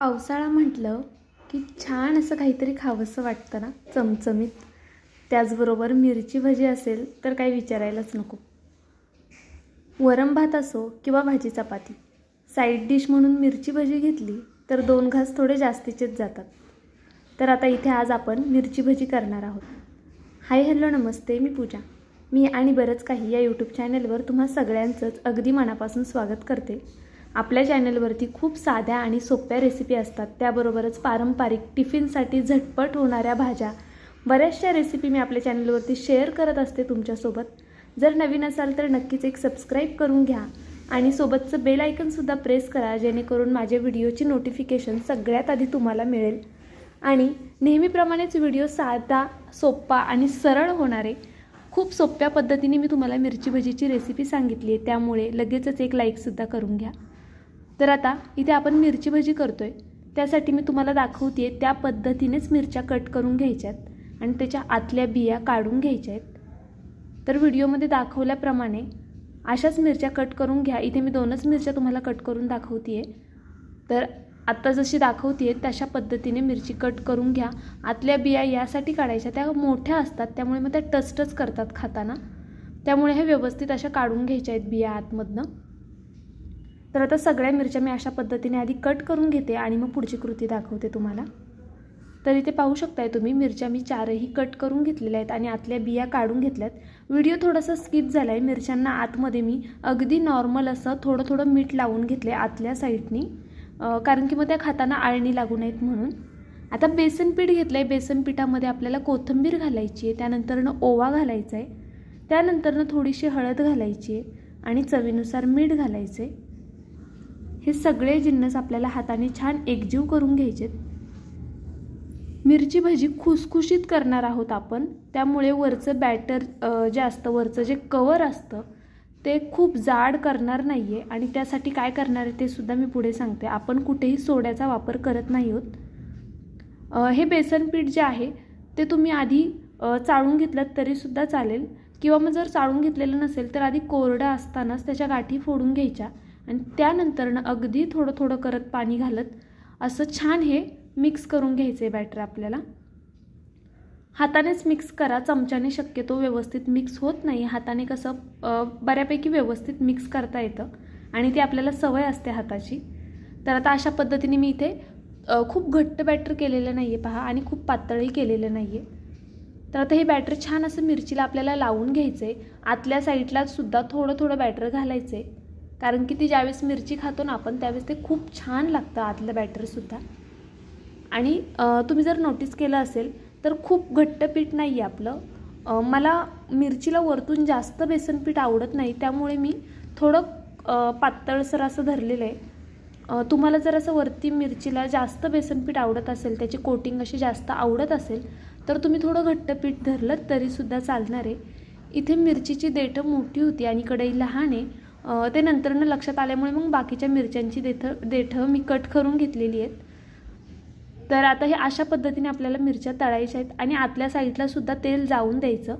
पावसाळा म्हटलं की छान असं काहीतरी खावंसं वाटतं ना चमचमीत. त्याचबरोबर मिरची भजी असेल तर काही विचारायलाच नको. वरम भात असो किंवा भाजी चपाती. साईड डिश म्हणून मिरची भजी घेतली तर दोन घास थोडे जास्तीचेच जातात. तर आता इथे आज आपण मिरची भजी करणार आहोत. हाय हॅलो नमस्ते मी पूजा. मी आणि बरंच काही या यूट्यूब चॅनलवर तुम्हा सगळ्यांचंच अगदी मनापासून स्वागत करते. आपल्या चॅनलवरती खूप साध्या आणि सोप्या रेसिपी असतात. त्याबरोबरच पारंपरिक टिफिनसाठी झटपट होणाऱ्या भाज्या. बऱ्याचशा रेसिपी मी आपल्या चॅनलवरती शेअर करत असते तुमच्यासोबत. जर नवीन असाल तर नक्कीच एक सबस्क्राईब करून घ्या. आणि सोबतचं बेल आयकनसुद्धा प्रेस करा जेणेकरून माझ्या व्हिडिओची नोटिफिकेशन सगळ्यात आधी तुम्हाला मिळेल. आणि नेहमीप्रमाणेच व्हिडिओ साधा सोप्पा आणि सरळ होणारे खूप सोप्या पद्धतीने मी तुम्हाला मिरची भजीची रेसिपी सांगितली आहे. त्यामुळे लगेचच एक लाईकसुद्धा करून घ्या. तर आता इथे आपण मिरची भजी करतो आहे त्यासाठी मी तुम्हाला दाखवते आहे त्या पद्धतीनेच मिरच्या कट करून घ्यायच्या आहेत आणि त्याच्या आतल्या बिया काढून घ्यायच्या आहेत तर व्हिडिओमध्ये दाखवल्याप्रमाणे अशाच मिरच्या कट करून घ्या. इथे मी दोनच मिरच्या तुम्हाला कट करून दाखवते आहे तर आत्ता जशी दाखवते आहे तशा पद्धतीने मिरची कट करून घ्या. आतल्या बिया यासाठी काढायच्या. त्या मोठ्या असतात त्यामुळे मग त्या टचटच करतात खाताना. त्यामुळे हे व्यवस्थित अशा काढून घ्यायच्या आहेत बिया आतमधनं. तर आता सगळ्या मिरच्या मी अशा पद्धतीने आधी कट करून घेते आणि मग पुढची कृती दाखवते तुम्हाला. तर इथे पाहू शकताय तुम्ही मिरच्या मी चारही कट करून घेतलेल्या आहेत आणि आतल्या बिया काढून घेतल्यात. व्हिडिओ थोडासा स्किप झाला आहे मिरच्यांना आतमध्ये मी अगदी नॉर्मल असं थोडं थोडं मीठ लावून घेतले आतल्या साईडनी कारण की मग त्या खाताना आळणी लागू नयेत म्हणून. आता बेसन पीठ घेतलं आहे बेसन पिठामध्ये आपल्याला कोथिंबीर घालायची आहे त्यानंतरनं ओवा घालायचा आहे त्यानंतरनं थोडीशी हळद घालायची आहे आणि चवीनुसार मीठ घालायचं आहे हे सगळे जिन्नस आपल्याला हाताने छान एकजीव करून घ्यायचेत. मिरची भजी खुसखुशीत करणार आहोत आपण. त्यामुळे वरचं बॅटर जे असतं वरचं जे कवर असतं ते खूप जाड करणार नाही आहे आणि त्यासाठी काय करणार आहे ते सुद्धा मी पुढे सांगते. आपण कुठेही सोड्याचा वापर करत नाही आहोत. हे बेसन पीठ जे आहे ते तुम्ही आधी चाळून घेतलं तरीसुद्धा चालेल. किंवा मग जर चाळून घेतलेलं नसेल तर आधी कोरडं असतानाच त्याच्या गाठी फोडून घ्यायच्या. आणि त्यानंतरनं अगदी थोडं थोडं करत पाणी घालत असं छान हे मिक्स करून घ्यायचं आहे बॅटर आपल्याला. हातानेच मिक्स करा चमच्याने शक्यतो व्यवस्थित मिक्स होत नाही. हाताने कसं बऱ्यापैकी व्यवस्थित मिक्स करता येतं आणि ती आपल्याला सवय असते हाताची. तर आता अशा पद्धतीने मी इथे खूप घट्ट बॅटर केलेलं नाही आहे पहा आणि खूप पातळही केलेलं नाही आहे तर आता हे बॅटर छान असं मिरचीला आपल्याला लावून घ्यायचं आहे आतल्या साईडला सुद्धा थोडं थोडं बॅटर घालायचं आहे कारण की ती ज्यावेळेस मिरची खातो ना आपण त्यावेळेस ते खूप छान लागतं आतलं बॅटरसुद्धा आणि तुम्ही जर नोटीस केलं असेल तर खूप घट्ट पीठ नाही आहे आपलं मला मिरचीला वरतून जास्त बेसन पीठ आवडत नाही त्यामुळे मी थोडं पातळसर असं धरलेलं आहे तुम्हाला जर असं वरती मिरचीला जास्त बेसन पीठ आवडत असेल त्याची कोटिंग अशी जास्त आवडत असेल तर तुम्ही थोडं घट्ट पीठ धरलं तरीसुद्धा चालणार. आहे इथे मिरचीची देठं मोठी होती आणि कढई लहान आहे ते नंतरनं लक्षात आल्यामुळे मग बाकीच्या मिरच्यांची देठं देठं मी कट करून घेतलेली आहेत. तर आता हे अशा पद्धतीने आपल्याला मिरच्या तळायच्या आहेत आणि आतल्या साईडला सुद्धा तेल जाऊन द्यायचं.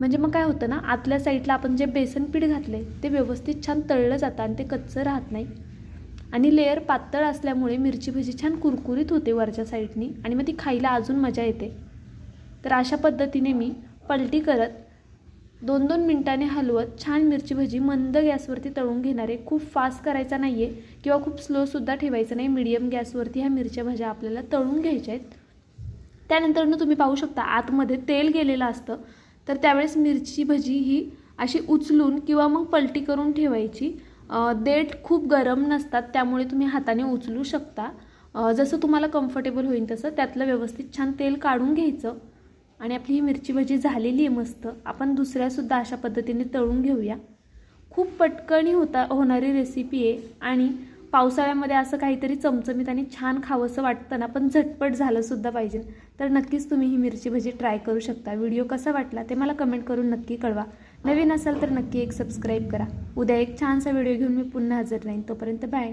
म्हणजे मग काय होतं ना आतल्या साईडला आपण जे बेसन पीठ घातलं आहे ते व्यवस्थित छान तळलं जातं आणि ते कच्चं राहत नाही. आणि लेअर पातळ असल्यामुळे मिरची भजी छान कुरकुरीत होते वरच्या साईडनी आणि मग ती खायला अजून मजा येते. तर अशा पद्धतीने मी पलटी करत दोन दोन मिनटाने हलवत छान मिरची भजी मंद गॅसवरती तळून घेणारे खूप फास्ट करायचा नाही आहे किंवा खूप स्लोसुद्धा ठेवायचं नाही. मिडियम गॅसवरती ह्या मिरच्या भाज्या आपल्याला तळून घ्यायच्या आहेत. त्यानंतरनं तुम्ही पाहू शकता आतमध्ये तेल गेलेलं असतं. तर त्यावेळेस मिरची भजी ही अशी उचलून किंवा मग पलटी करून ठेवायची. देठ खूप गरम नसतात त्यामुळे तुम्ही हाताने उचलू शकता. जसं तुम्हाला कम्फर्टेबल होईल तसं त्यातलं व्यवस्थित छान तेल काढून घ्यायचं. आणि आपली ही मिरची भजी झालेली आहे मस्त. आपण दुसऱ्यासुद्धा अशा पद्धतीने तळून घेऊया. खूप पटकणी होता होणारी रेसिपी आहे आणि पावसाळ्यामध्ये असं काहीतरी चमचमीत आणि छान खावंसं वाटतं ना पण झटपट झालंसुद्धा पाहिजे. तर नक्कीच तुम्ही ही मिरची भजी ट्राय करू शकता. व्हिडिओ कसा वाटला ते मला कमेंट करून नक्की कळवा. नवीन असाल तर नक्की एक सबस्क्राईब करा. उद्या एक छानसा व्हिडिओ घेऊन मी पुन्हा हजर राहीन. तोपर्यंत बाय